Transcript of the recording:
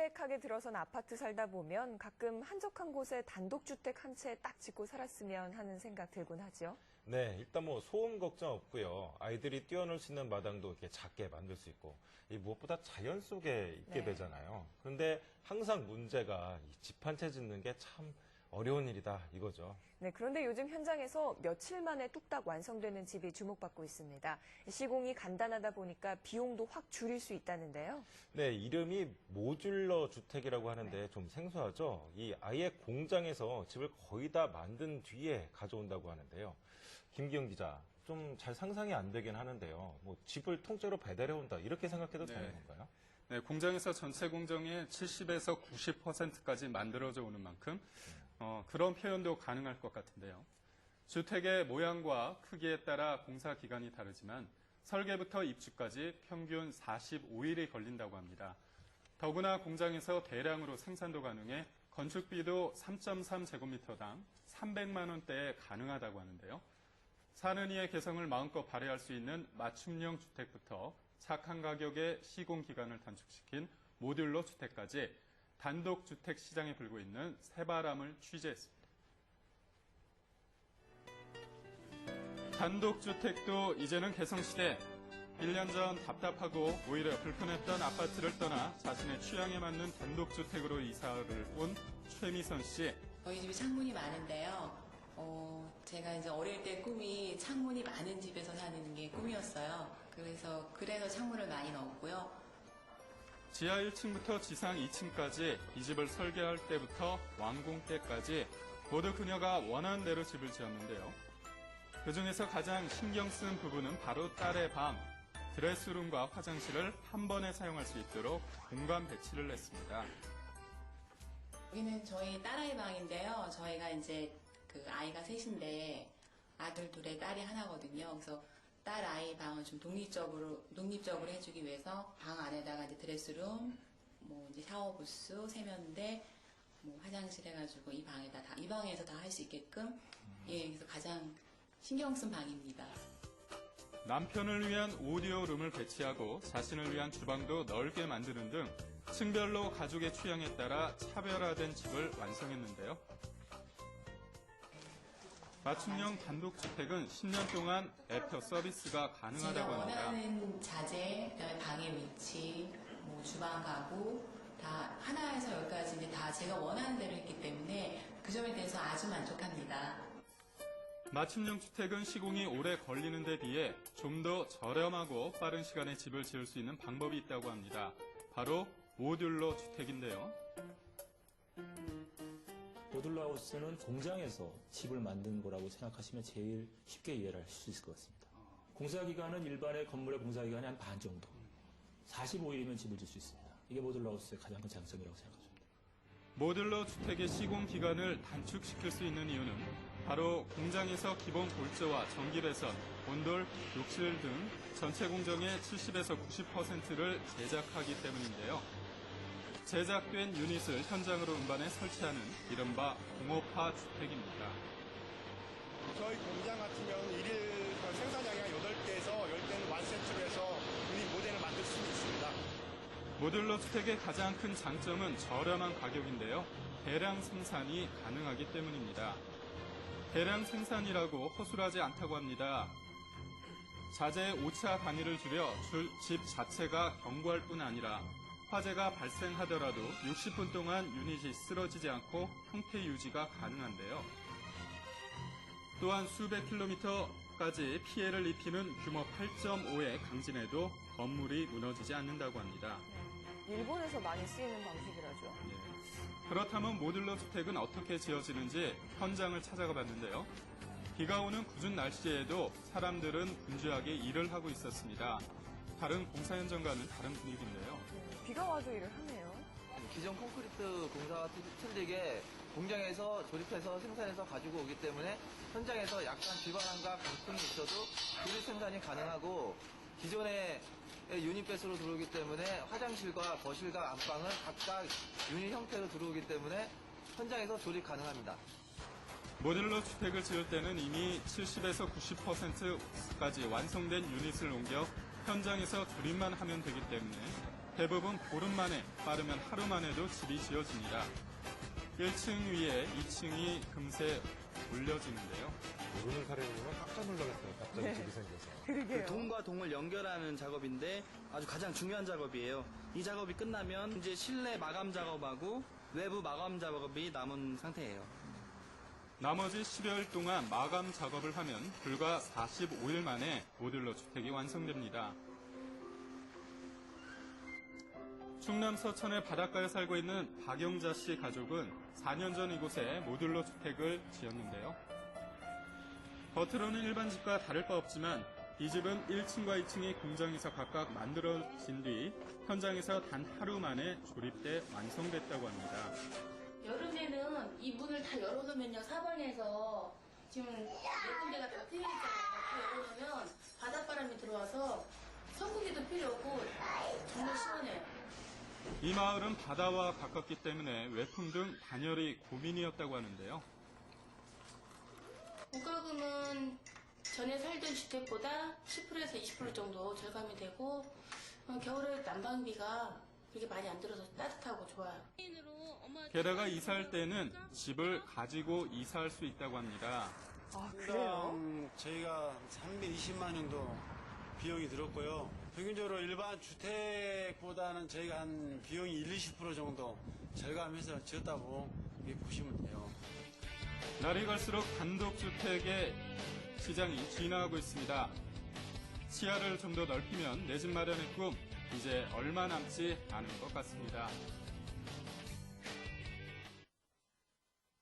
빽빽하게 들어선 아파트 살다 보면 가끔 한적한 곳에 단독주택 한 채 딱 짓고 살았으면 하는 생각 들곤 하죠. 네, 일단 뭐 소음 걱정 없고요. 아이들이 뛰어놀 수 있는 마당도 이렇게 작게 만들 수 있고, 이 무엇보다 자연 속에 있게 네. 되잖아요. 그런데 항상 문제가 집 한 채 짓는 게참 어려운 일이다 이거죠. 네, 그런데 요즘 현장에서 며칠 만에 뚝딱 완성되는 집이 주목받고 있습니다. 시공이 간단하다 보니까 비용도 확 줄일 수 있다는데요. 네, 이름이 모듈러 주택이라고 하는데 좀 생소하죠. 이 아예 공장에서 집을 거의 다 만든 뒤에 가져온다고 하는데요. 김기영 기자, 좀 잘 상상이 안 되긴 하는데요. 뭐 집을 통째로 배달해 온다 이렇게 생각해도 네. 되는 건가요? 네, 공장에서 전체 공정의 70에서 90%까지 만들어져 오는 만큼 어, 그런 표현도 가능할 것 같은데요. 주택의 모양과 크기에 따라 공사 기간이 다르지만 설계부터 입주까지 평균 45일이 걸린다고 합니다. 더구나 공장에서 대량으로 생산도 가능해 건축비도 3.3제곱미터당 300만 원대에 가능하다고 하는데요. 사는 이의 개성을 마음껏 발휘할 수 있는 맞춤형 주택부터 착한 가격에 시공 기간을 단축시킨 모듈러 주택까지 단독 주택 시장에 불고 있는 새바람을 취재했습니다. 단독 주택도 이제는 개성시대. 1년 전 답답하고 오히려 불편했던 아파트를 떠나 자신의 취향에 맞는 단독 주택으로 이사를 온 최미선 씨. 저희 집이 창문이 많은데요. 어, 제가 이제 어릴 때 꿈이 창문이 많은 집에서 사는 게 꿈이었어요. 그래서 그래서 창문을 많이 넣었고요. 지하 1층부터 지상 2층까지 이 집을 설계할 때부터 완공 때까지 모두 그녀가 원하는 대로 집을 지었는데요. 그 중에서 가장 신경 쓴 부분은 바로 딸의 방. 드레스룸과 화장실을 한 번에 사용할 수 있도록 공간 배치를 했습니다. 여기는 저희 딸아이 방인데요. 저희가 이제 그 아이가 셋인데 아들 둘에 딸이 하나거든요. 그래서 딸 아이 방은 좀 독립적으로 독립적으로 해주기 위해서 방 안에다가 이제 드레스룸, 뭐 이제 샤워 부스, 세면대, 뭐 화장실 해가지고 이 방에다 다 이 방에서 다 할 수 있게끔 예 그래서 가장 신경 쓴 방입니다. 남편을 위한 오디오룸을 배치하고 자신을 위한 주방도 넓게 만드는 등 층별로 가족의 취향에 따라 차별화된 집을 완성했는데요. 맞춤형 단독주택은 10년 동안 애표 서비스가 제가 가능하다고 합니다. 원하는 자재, 그다음에 방의 위치, 뭐 주방 가구 다 하나에서 열까지 이제 다 제가 원하는 대로 했기 때문에 그 점에 대해서 아주 만족합니다. 맞춤형 주택은 시공이 오래 걸리는 데 비해 좀 더 저렴하고 빠른 시간에 집을 지을 수 있는 방법이 있다고 합니다. 바로 모듈러 주택인데요. 모듈러 하우스는 공장에서 집을 만든 거라고 생각하시면 제일 쉽게 이해를 하실 수 있을 것 같습니다. 공사 기간은 일반의 건물의 공사 기간의 한반 정도. 45일이면 집을 질 수 있습니다. 이게 모듈러 하우스의 가장 큰 장점이라고 생각합니다. 모듈러 주택의 시공 기간을 단축시킬 수 있는 이유는 바로 공장에서 기본 골조와 전기 배선, 온돌, 욕실 등 전체 공정의 70에서 90%를 제작하기 때문인데요. 제작된 유닛을 현장으로 운반해 설치하는 이른바 공업화 주택입니다. 저희 공장 같은 경우는 일일 생산량이 한 8개에서 10대는 완세트로 해서 유닛 모델을 만들 수 있습니다. 모듈러 주택의 가장 큰 장점은 저렴한 가격인데요. 대량 생산이 가능하기 때문입니다. 대량 생산이라고 허술하지 않다고 합니다. 자재의 오차 단위를 줄여 줄- 집 자체가 견고할 뿐 아니라 화재가 발생하더라도 60분 동안 유닛이 쓰러지지 않고 형태 유지가 가능한데요. 또한 수백 킬로미터까지 피해를 입히는 규모 8.5의 강진에도 건물이 무너지지 않는다고 합니다. 일본에서 많이 쓰이는 방식이라죠. 예. 그렇다면 모듈러 주택은 어떻게 지어지는지 현장을 찾아가 봤는데요. 비가 오는 궂은 날씨에도 사람들은 분주하게 일을 하고 있었습니다. 다른 공사 현장과는 다른 분위기인데요. 와도 일을 하네요. 기존 콘크리트 공사와 틀- 틀리게 공장에서 조립해서 생산해서 가지고 오기 때문에 현장에서 약간 비바람과 강풍이 있어도 조립 생산이 가능하고 기존의 유닛 배수로 들어오기 때문에 화장실과 거실과 안방은 각각 유닛 형태로 들어오기 때문에 현장에서 조립 가능합니다. 모듈러 주택을 지을 때는 이미 70에서 90%까지 완성된 유닛을 옮겨 현장에서 조립만 하면 되기 때문에 대부분 보름 만에, 빠르면 하루 만에도 집이 지어집니다. 1층 위에 2층이 금세 올려지는데요. 모르는 사람이 보면 깜짝 놀라겠어요. 갑자기 네. 집이 생겨서. 그러게요. 그 동과 동을 연결하는 작업인데 아주 가장 중요한 작업이에요. 이 작업이 끝나면 이제 실내 마감 작업하고 외부 마감 작업이 남은 상태예요. 나머지 10여일 동안 마감 작업을 하면 불과 45일 만에 모듈러 주택이 완성됩니다. 충남 서천의 바닷가에 살고 있는 박영자 씨 가족은 4년 전 이곳에 모듈러 주택을 지었는데요. 겉으로는 일반 집과 다를 바 없지만 이 집은 1층과 2층이 공장에서 각각 만들어진 뒤 현장에서 단 하루 만에 조립돼 완성됐다고 합니다. 여름에는 이 문을 다 열어놓으면요 사방에서 지금 네 군데가 다 트여 있잖아요. 다 열어놓으면 바닷바람이 들어와서 선풍기도 필요 없고 정말. 이 마을은 바다와 가깝기 때문에 외풍 등 단열이 고민이었다고 하는데요. 공과금은 전에 살던 주택보다 10%에서 20% 정도 절감이 되고 어, 겨울에 난방비가 그렇게 많이 안 들어서 따뜻하고 좋아요. 게다가 이사할 때는 집을 가지고 이사할 수 있다고 합니다. 아, 그래요? 저희가 320만 정도 비용이 들었고요. 평균적으로 일반 주택보다는 저희가 한 비용이 1, 20% 정도 절감해서 지었다고 보시면 돼요. 날이 갈수록 단독주택의 시장이 진화하고 있습니다. 시야를 좀 더 넓히면 내 집 마련의 꿈 이제 얼마 남지 않은 것 같습니다.